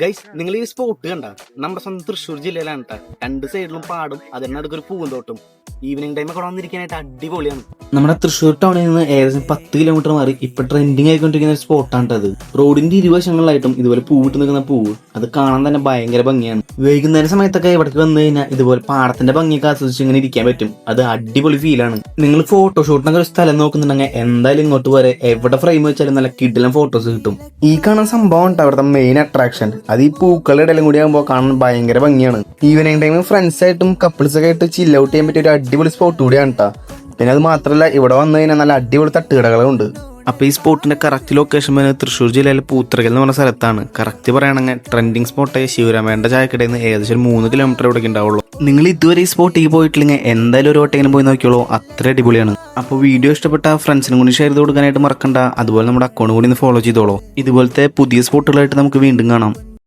Guys നിങ്ങൾ ഈ spot കണ്ട? നമ്മുടെ സ്വന്തം തൃശ്ശൂർ ജില്ലയിലാണ് കേട്ടോ രണ്ട് സൈഡിലും പാടും അതിനടുക്കൊരു പൂന്തോട്ടും ഈവനിങ് ടൈം ഒക്കെ വന്നിരിക്കാനായിട്ട് അടിപൊളിയാണ്. നമ്മുടെ തൃശ്ശൂർ ടൗണിൽ നിന്ന് ഏകദേശം പത്ത് കിലോമീറ്റർ മാറി ഇപ്പൊ ട്രെൻഡിങ് ആയിക്കൊണ്ടിരിക്കുന്ന ഒരു സ്പോട്ടാണ് അത് റോഡിന്റെ ഇരുവശങ്ങളിലായിട്ടും ഇതുപോലെ പൂവിട്ട് നിൽക്കുന്ന പൂവ് അത് കാണാൻ തന്നെ ഭയങ്കര ഭംഗിയാണ്. വൈകുന്നേര സമയത്തൊക്കെ ഇവിടേക്ക് വന്നു കഴിഞ്ഞാൽ ഇതുപോലെ പാടത്തിന്റെ ഭംഗിയൊക്കെ ആസ്വദിച്ച് ഇങ്ങനെ ഇരിക്കാൻ പറ്റും. അത് അടിപൊളി ഫീലാണ് നിങ്ങൾ ഫോട്ടോഷൂട്ടിനൊക്കെ ഒരു സ്ഥലം നോക്കുന്നുണ്ടെങ്കിൽ എന്തായാലും ഇങ്ങോട്ട് വരെ എവിടെ ഫ്രെയിം വെച്ചാലും നല്ല കിഡിലും ഫോട്ടോസ് കിട്ടും. ഈ കാണാൻ സംഭവം ഉണ്ട് അവിടുത്തെ മെയിൻ അട്രാക്ഷൻ അത് ഈ പൂക്കളുടെ ഇടയിലും കൂടി ആകുമ്പോൾ കാണാൻ ഭയങ്കര ഭംഗിയാണ്. ഈവനിങ് ആയിട്ടും കപ്പിൾസ് ഒക്കെ ആയിട്ട് ചില്ല് ഔട്ട് ചെയ്യാൻ പറ്റിയ ഒരു അടിപൊളി സ്പോട്ട് കൂടിയാണ് കേട്ടോ പിന്നെ അത് മാത്രമല്ല ഇവിടെ വന്നു കഴിഞ്ഞാൽ നല്ല അടിപൊളി തട്ടുകടകളുണ്ട്. അപ്പൊ ഈ സ്പോട്ടിന്റെ കറക്റ്റ് ലൊക്കേഷൻ വരുന്നത് തൃശ്ശൂർ ജില്ലയിലെ പൂത്തറകൽ എന്ന് പറഞ്ഞ സ്ഥലത്താണ്. കറക്റ്റ് പറയുകയാണെങ്കിൽ ട്രെൻഡിങ് സ്പോട്ടായ ശിവരാമേണ്ട ചായക്കടയിൽ നിന്ന് ഏകദേശം ഒരു മൂന്ന് കിലോമീറ്റർ ഇവിടേക്ക് ഉണ്ടാവുള്ളൂ. നിങ്ങൾ ഇതുവരെ ഈ സ്പോട്ടിൽ പോയിട്ടില്ലെങ്കിൽ എന്തായാലും ഒരു വട്ടെങ്കിലും പോയി നോക്കിയോളൂ അത്ര അടിപൊളിയാണ്. അപ്പോൾ വീഡിയോ ഇഷ്ടപ്പെട്ട ഫ്രണ്ട്സിനും കൂടി ഷെയർ ചെയ്ത് കൊടുക്കാനായിട്ട് മറക്കണ്ട. അതുപോലെ നമ്മുടെ അക്കൗണ്ട് കൂടി ഒന്ന് ഫോളോ ചെയ്തോളൂ. ഇതുപോലത്തെ പുതിയ സ്പോട്ടുകളായിട്ട് നമുക്ക് വീണ്ടും കാണാം.